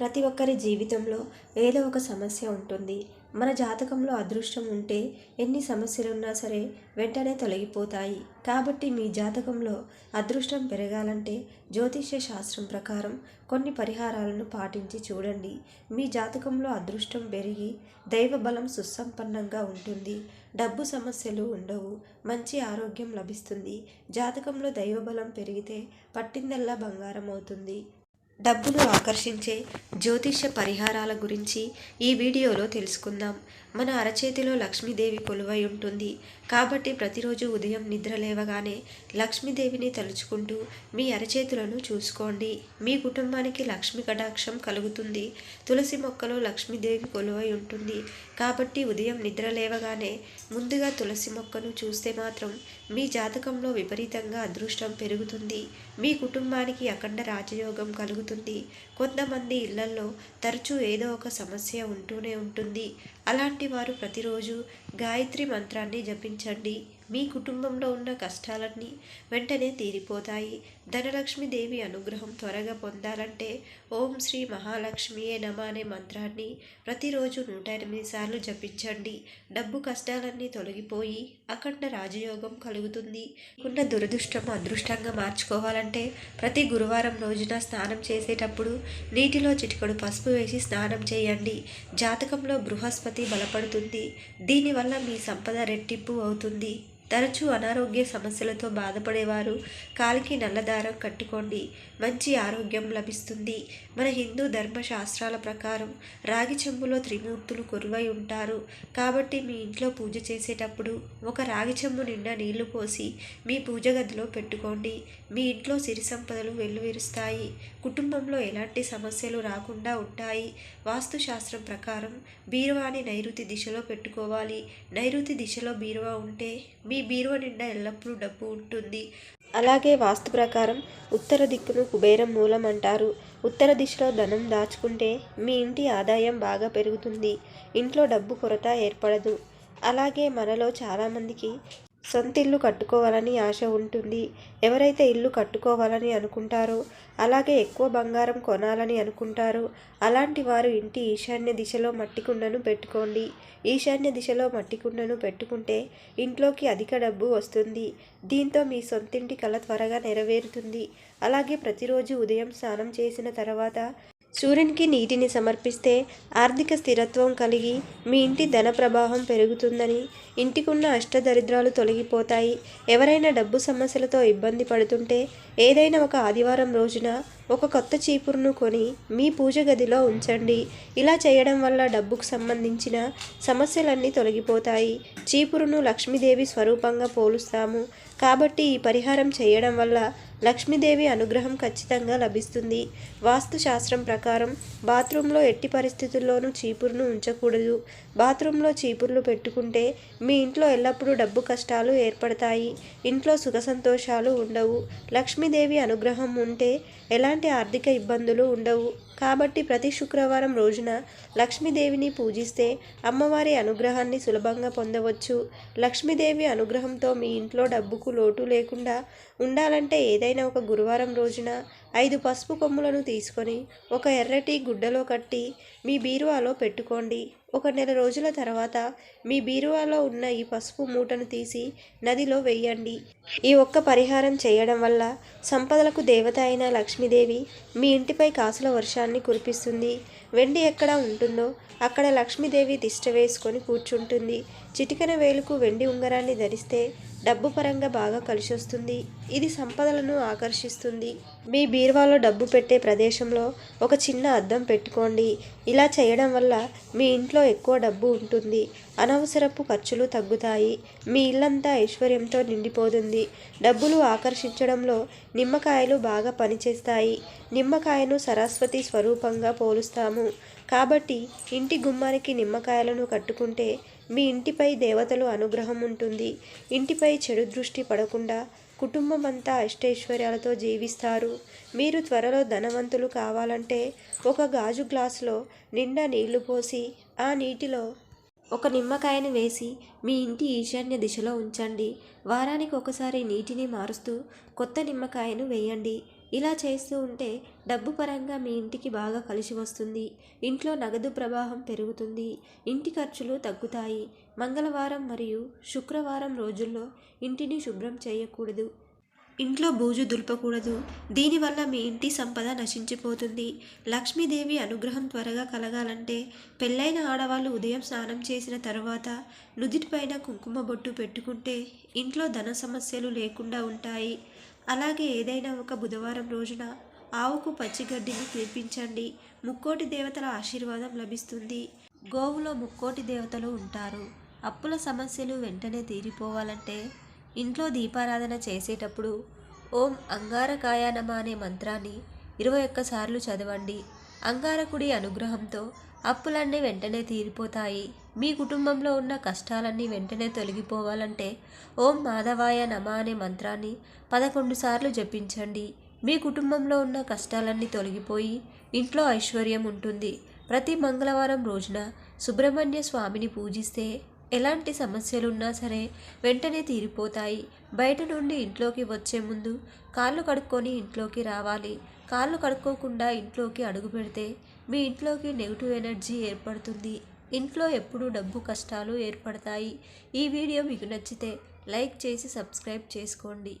ప్రతి ఒక్కరి జీవితంలో ఏదో ఒక సమస్య ఉంటుంది. మన జాతకంలో అదృష్టం ఉంటే ఎన్ని సమస్యలున్నా సరే వెంటనే తొలగిపోతాయి. కాబట్టి మీ జాతకంలో అదృష్టం పెరగాలంటే జ్యోతిష్య శాస్త్రం ప్రకారం కొన్ని పరిహారాలను పాటించి చూడండి. మీ జాతకంలో అదృష్టం పెరిగి దైవబలం సుసంపన్నంగా ఉంటుంది. డబ్బు సమస్యలు ఉండవు. మంచి ఆరోగ్యం లభిస్తుంది. జాతకంలో దైవబలం పెరిగితే పట్టిందల్లా బంగారం అవుతుంది. డబ్బును ఆకర్షించే జ్యోతిష్య పరిహారాల గురించి ఈ వీడియోలో తెలుసుకుందాం. మన అరచేతిలో లక్ష్మీదేవి కొలువై ఉంటుంది. కాబట్టి ప్రతిరోజు ఉదయం నిద్ర లేవగానే లక్ష్మీదేవిని తలుచుకుంటూ మీ అరచేతులను చూసుకోండి. మీ కుటుంబానికి లక్ష్మి కటాక్షం కలుగుతుంది. తులసి మొక్కలో లక్ష్మీదేవి కొలువై ఉంటుంది. కాబట్టి ఉదయం నిద్ర లేవగానే ముందుగా తులసి మొక్కను చూస్తే మాత్రం మీ జాతకంలో విపరీతంగా అదృష్టం పెరుగుతుంది. మీ కుటుంబానికి అఖండ రాజయోగం కలుగుతుంది. కొంతమంది ఇళ్ళల్లో తరచూ ఏదో ఒక సమస్య ఉంటూనే ఉంటుంది. అలాంటి వారు ప్రతిరోజు గాయత్రి మంత్రాన్ని జపించండి. మీ కుటుంబంలో ఉన్న కష్టాలన్నీ వెంటనే తీరిపోతాయి. ధనలక్ష్మి దేవి అనుగ్రహం త్వరగా పొందాలంటే ఓం శ్రీ మహాలక్ష్మియే నమ అనే మంత్రాన్ని ప్రతిరోజు నూట ఎనిమిది సార్లు జపించండి. డబ్బు కష్టాలన్నీ తొలగిపోయి అఖండ రాజయోగం కలుగుతుంది. ఉన్న దురదృష్టం అదృష్టంగా మార్చుకోవాలంటే ప్రతి గురువారం రోజున స్నానం చేసేటప్పుడు నీటిలో చిటికడు పసుపు వేసి స్నానం చేయండి. జాతకంలో బృహస్పతి బలపడుతుంది. దీనివల్ల మీ సంపద రెట్టింపు అవుతుంది. తరచూ అనారోగ్య సమస్యలతో బాధపడేవారు. కాలికి నల్లదారం కట్టుకోండి. మంచి ఆరోగ్యం లభిస్తుంది. మన హిందూ ధర్మశాస్త్రాల ప్రకారం రాగి చెంబులో త్రిమూర్తులు కొరువై ఉంటారు. కాబట్టి మీ ఇంట్లో పూజ చేసేటప్పుడు ఒక రాగి చెంబు నిండా నీళ్ళు పోసి మీ పూజ గదిలో పెట్టుకోండి. మీ ఇంట్లో సిరి సంపదలు వెల్లువిరుస్తాయి. కుటుంబంలో ఎలాంటి సమస్యలు రాకుండా ఉంటాయి. వాస్తుశాస్త్రం ప్రకారం బీరువాని నైరుతి దిశలో పెట్టుకోవాలి. నైరుతి దిశలో బీరువా ఉంటే మీ బీరువా నిండా ఎల్లప్పుడూ డబ్బు ఉంటుంది. అలాగే వాస్తు ప్రకారం ఉత్తర దిక్కును కుబేరం మూలం అంటారు. ఉత్తర దిశలో ధనం దాచుకుంటే మీ ఇంటి ఆదాయం బాగా పెరుగుతుంది. ఇంట్లో డబ్బు కొరత ఏర్పడదు. అలాగే మనలో చాలామందికి సొంత ఇల్లు కట్టుకోవాలని ఆశ ఉంటుంది. ఎవరైతే ఇల్లు కట్టుకోవాలని అనుకుంటారో అలాగే ఎక్కువ బంగారం కొనాలని అనుకుంటారో అలాంటి వారు ఇంటి ఈశాన్య దిశలో మట్టి కుండను పెట్టుకోండి. ఈశాన్య దిశలో మట్టి కుండను పెట్టుకుంటే ఇంట్లోకి అధిక డబ్బు వస్తుంది. దీంతో మీ సొంతింటి కళ త్వరగా నెరవేరుతుంది. అలాగే ప్రతిరోజు ఉదయం స్నానం చేసిన తర్వాత సూర్యునికి నీటిని సమర్పిస్తే ఆర్థిక స్థిరత్వం కలిగి మీ ఇంటి ధన ప్రవాహం పెరుగుతుందని ఇంటికున్న అష్టదరిద్రాలు తొలగిపోతాయి. ఎవరైనా డబ్బు సమస్యలతో ఇబ్బంది పడుతుంటే ఏదైనా ఒక ఆదివారం రోజున ఒక కొత్త చీపురును కొని మీ పూజ గదిలో ఉంచండి. ఇలా చేయడం వల్ల డబ్బుకు సంబంధించిన సమస్యలన్నీ తొలగిపోతాయి. చీపురును లక్ష్మీదేవి స్వరూపంగా పోలుస్తాము. కాబట్టి ఈ పరిహారం చేయడం వల్ల లక్ష్మీదేవి అనుగ్రహం ఖచ్చితంగా లభిస్తుంది. వాస్తు శాస్త్రం ప్రకారం బాత్రూంలో ఎట్టి పరిస్థితుల్లోనూ చీపురును ఉంచకూడదు. బాత్రూంలో చీపుర్లు పెట్టుకుంటే మీ ఇంట్లో ఎల్లప్పుడూ డబ్బు కష్టాలు ఏర్పడతాయి. ఇంట్లో సుఖ సంతోషాలు ఉండవు. లక్ష్మీదేవి అనుగ్రహం ఉంటే ఎలాంటి ఆర్థిక ఇబ్బందులు ఉండవు. కాబట్టి ప్రతి శుక్రవారం రోజున లక్ష్మీదేవిని పూజిస్తే అమ్మవారి అనుగ్రహాన్ని సులభంగా పొందవచ్చు. లక్ష్మీదేవి అనుగ్రహంతో మీ ఇంట్లో డబ్బుకు లోటు లేకుండా ఉండాలంటే ఏదైనా ఒక గురువారం రోజున ఐదు పసుపు కొమ్ములను తీసుకొని ఒక ఎర్రటి గుడ్డలో కట్టి మీ బీరువాలో పెట్టుకోండి. ఒక నెల రోజుల తర్వాత మీ బీరువాలో ఉన్న ఈ పసుపు మూటను తీసి నదిలో వెయ్యండి ఈ ఒక్క పరిహారం చేయడం వల్ల సంపదలకు దేవత అయిన లక్ష్మీదేవి మీ ఇంటిపై కాసుల వర్షాన్ని కురిపిస్తుంది. వెండి ఎక్కడ ఉంటుందో అక్కడ లక్ష్మీదేవి దిష్ట వేసుకొని కూర్చుంటుంది. చిటికన వేలుకు వెండి ఉంగరాన్ని ధరిస్తే డబ్బు పరంగా బాగా కలిసొస్తుంది. ఇది సంపదలను ఆకర్షిస్తుంది. మీ బీరువాలో డబ్బు పెట్టే ప్రదేశంలో ఒక చిన్న అద్దం పెట్టుకోండి. ఇలా చేయడం వల్ల మీ ఇంట్లో ఎక్కువ డబ్బు ఉంటుంది. అనవసరపు ఖర్చులు తగ్గుతాయి. మీ ఇల్లంతా ఐశ్వర్యంతో నిండిపోతుంది. డబ్బులు ఆకర్షించడంలో నిమ్మకాయలు బాగా పనిచేస్తాయి. నిమ్మకాయను సరస్వతి స్వరూపంగా పోలుస్తాము. కాబట్టి ఇంటి గుమ్మానికి నిమ్మకాయలను కట్టుకుంటే మీ ఇంటిపై దేవతలు అనుగ్రహం ఉంటుంది. ఇంటిపై చెడు దృష్టి పడకుండా కుటుంబం అంతా అష్టైశ్వర్యాలతో జీవిస్తారు. మీరు త్వరలో ధనవంతులు కావాలంటే ఒక గాజు గ్లాసులో నిండా నీళ్ళు పోసి ఆ నీటిలో ఒక నిమ్మకాయను వేసి మీ ఇంటి ఈశాన్య దిశలో ఉంచండి. వారానికి ఒకసారి నీటిని మారుస్తూ కొత్త నిమ్మకాయను వేయండి. ఇలా చేస్తూ ఉంటే డబ్బు పరంగా మీ ఇంటికి బాగా కలిసి వస్తుంది. ఇంట్లో నగదు ప్రవాహం పెరుగుతుంది. ఇంటి ఖర్చులు తగ్గుతాయి. మంగళవారం మరియు శుక్రవారం రోజుల్లో ఇంటిని శుభ్రం చేయకూడదు. ఇంట్లో బూజు దులపకూడదు. దీనివల్ల మీ ఇంటి సంపద నశించిపోతుంది. లక్ష్మీదేవి అనుగ్రహం త్వరగా కలగాలంటే పెళ్ళైన ఆడవాళ్ళు ఉదయం స్నానం చేసిన తర్వాత నుదిటిపైన కుంకుమ బొట్టు పెట్టుకుంటే ఇంట్లో ధన సమస్యలు లేకుండా ఉంటాయి. అలాగే ఏదైనా ఒక బుధవారం రోజున ఆవుకు పచ్చిగడ్డిని తినిపించండి. ముక్కోటి దేవతల ఆశీర్వాదం లభిస్తుంది. గోవులో ముక్కోటి దేవతలు ఉంటారు. అప్పుల సమస్యలు వెంటనే తీరిపోవాలంటే ఇంట్లో దీపారాధన చేసేటప్పుడు ఓం అంగారకాయ నమ అనే మంత్రాన్ని ఇరవై ఒక్కసార్లు చదవండి. అంగారకుడి అనుగ్రహంతో అప్పులన్నీ వెంటనే తీరిపోతాయి. మీ కుటుంబంలో ఉన్న కష్టాలన్నీ వెంటనే తొలగిపోవాలంటే ఓం మాధవాయ నమ అనే మంత్రాన్ని పదకొండు సార్లు జపించండి. మీ కుటుంబంలో ఉన్న కష్టాలన్నీ తొలగిపోయి ఇంట్లో ఐశ్వర్యం ఉంటుంది. ప్రతి మంగళవారం రోజున సుబ్రహ్మణ్య స్వామిని పూజిస్తే ఎలాంటి సమస్యలున్నా సరే వెంటనే తీరిపోతాయి. బయట నుండి ఇంట్లోకి వచ్చే ముందు కాళ్ళు కడుక్కొని ఇంట్లోకి రావాలి. కాళ్ళు కడుక్కోకుండా ఇంట్లోకి అడుగు పెడితే మీ ఇంట్లోకి నెగిటివ్ ఎనర్జీ ఏర్పడుతుంది. ఇంట్లో ఎప్పుడూ డబ్బు కష్టాలు ఏర్పడతాయి. ఈ వీడియో మీకు నచ్చితే లైక్ చేసి సబ్స్క్రైబ్ చేసుకోండి.